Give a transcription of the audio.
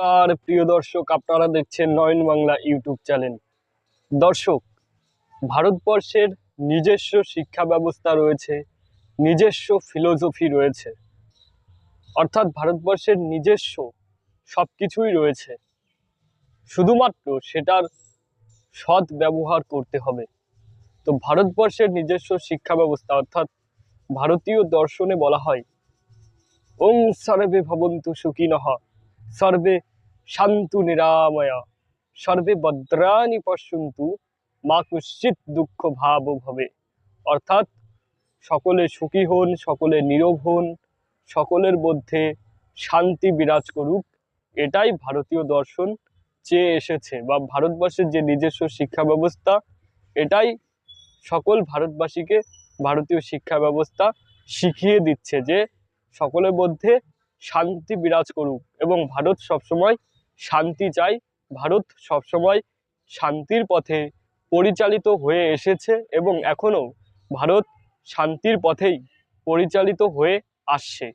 নমস্কার, প্রিয় দর্শক, আপনারা দেখছেন নয়ন বাংলা ইউটিউব চ্যানেল। দর্শক, ভারতবর্ষের নিজস্ব শিক্ষা ব্যবস্থা রয়েছে, নিজস্ব ফিলোসফি রয়েছে। অর্থাৎ ভারতবর্ষের নিজস্ব সব কিছুই রয়েছে। শুধুমাত্র সেটার সৎ ব্যবহার করতে হবে। তো ভারতবর্ষের নিজস্ব শিক্ষা ব্যবস্থা, অর্থাৎ ভারতীয় দর্শনে বলা হয়, ওং সর্বে ভবন্তু সুখিনঃ সর্বে শান্তু নিরাময়া। সর্বে ভদ্রাণি পশ্যন্তু, মা কুশ্চিত দুঃখ ভাব ভবে। অর্থাৎ, সকলে সুখী হন, সকলে নীরব হন, সকলের মধ্যে শান্তি বিরাজ করুক, এটাই ভারতীয় দর্শন চেয়ে এসেছে বা ভারতবর্ষের যে নিজস্ব শিক্ষা ব্যবস্থা, এটাই সকল ভারতবাসীকে ভারতীয় শিক্ষা ব্যবস্থা শিখিয়ে দিচ্ছে যে, সকলের মধ্যে শান্তি বিরাজ করুক এবং ভারত সবসময় শান্তি চাই। ভারত সবসময় শান্তির পথে পরিচালিত হয়ে এসেছে এবং এখনও ভারত শান্তির পথেই পরিচালিত হয়ে আসছে।